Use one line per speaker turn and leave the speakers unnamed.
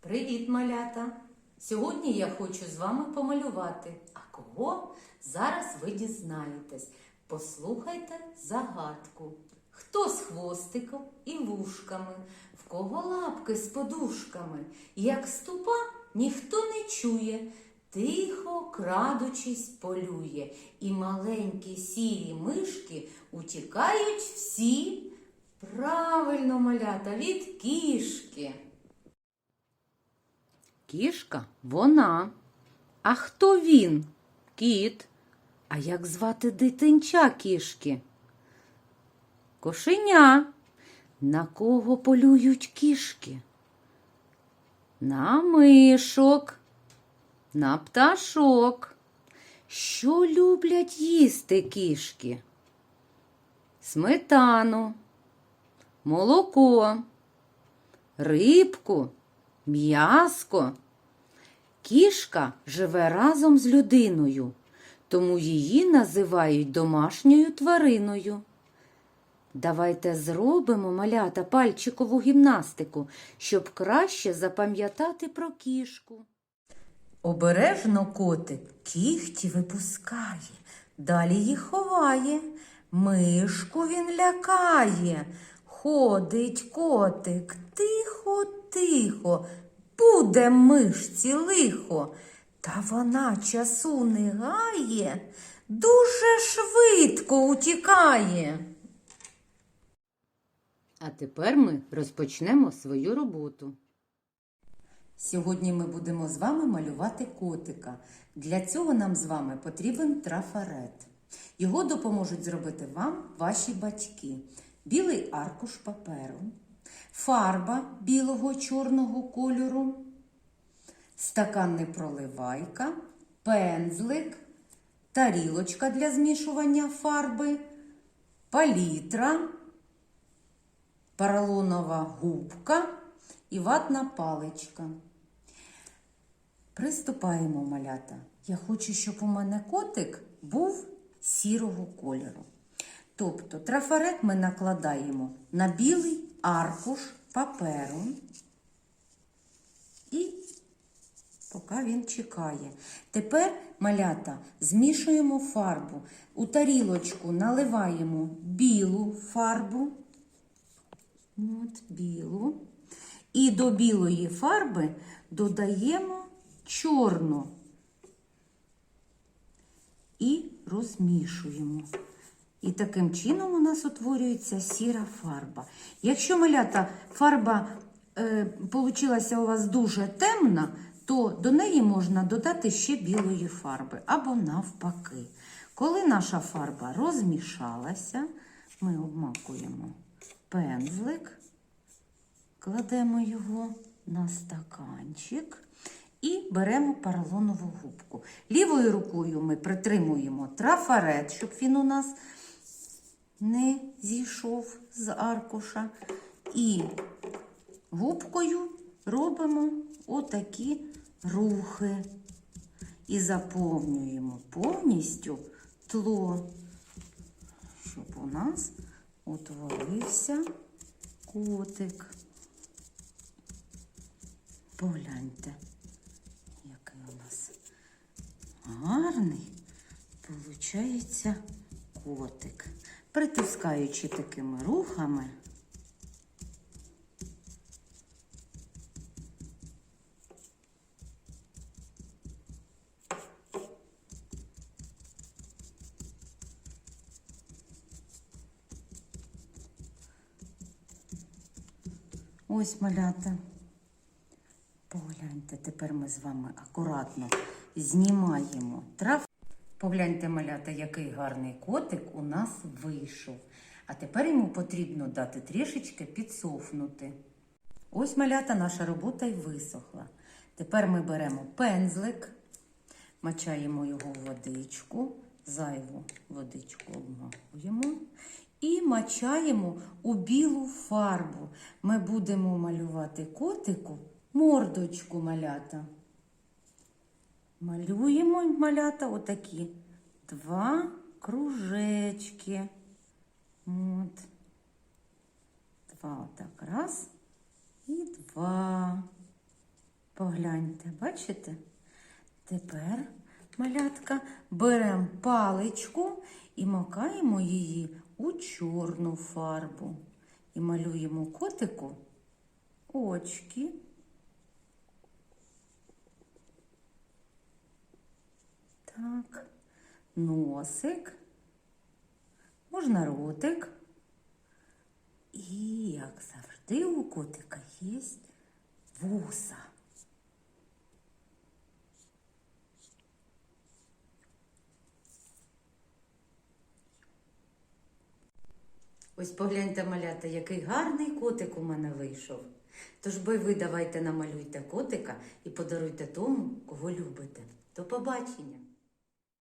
Привіт, малята! Сьогодні я хочу з вами помалювати. А кого? Зараз ви дізнаєтесь. Послухайте загадку. Хто з хвостиком і вушками, в кого лапки з подушками, як ступа ніхто не чує, тихо, крадучись, полює, і маленькі сірі мишки утікають всі. Правильно, малята, від кішки. Кішка вона. А хто він? Кіт. А як звати дитинча кішки? Кошеня. На кого полюють кішки? На мишок, на пташок. Що люблять їсти кішки? Сметану, молоко, рибку, м'яско. Кішка живе разом з людиною, тому її називають домашньою твариною. Давайте зробимо малята пальчикову гімнастику, щоб краще запам'ятати про кішку. Обережно котик кіхті випускає, далі їх ховає, мишку він лякає. Ходить котик тихо, тихо, буде мишці лихо. Та вона часу не гає, дуже швидко утікає. А тепер ми розпочнемо свою роботу. Сьогодні ми будемо з вами малювати котика. Для цього нам з вами потрібен трафарет. Його допоможуть зробити вам ваші батьки. Білий аркуш паперу, фарба білого чорного кольору, стакан непроливайка, пензлик, тарілочка для змішування фарби, палітра, поролонова губка і ватна паличка. Приступаємо, малята. Я хочу, щоб у мене котик був сірого кольору. Тобто трафарет ми накладаємо на білий аркуш паперу і поки він чекає. Тепер, малята, змішуємо фарбу. У тарілочку наливаємо білу фарбу. От, білу. І до білої фарби додаємо чорну і розмішуємо. І таким чином у нас утворюється сіра фарба. Якщо малята фарба е, у вас дуже темна, то до неї можна додати ще білої фарби або навпаки. Коли наша фарба розмішалася, ми обмакуємо пензлик, кладемо його на стаканчик і беремо поролонову губку. Лівою рукою ми притримуємо трафарет, щоб він у нас не зійшов з аркуша. І губкою робимо отакі рухи. І заповнюємо повністю тло, щоб у нас утворився котик. Погляньте, який у нас гарний получається котик. Притискаючи такими рухами, ось малята. Погляньте, тепер ми з вами акуратно знімаємо трав. Погляньте, малята, який гарний котик у нас вийшов. А тепер йому потрібно дати трішечки підсохнути. Ось малята наша робота й висохла. Тепер ми беремо пензлик, мачаємо його в водичку, зайву водичку обмакуємо і мачаємо у білу фарбу. Ми будемо малювати котику мордочку малята. Малюємо малята отакі два кружечки. От. Два отак. Раз і два. Погляньте, бачите? Тепер, малятка, беремо паличку і макаємо її у чорну фарбу. І малюємо котику очки. Так, носик, можна ротик. І, як завжди, у котика є вуса. Ось погляньте, малята, який гарний котик у мене вийшов. Тож би ви давайте намалюйте котика і подаруйте тому, кого любите. До побачення!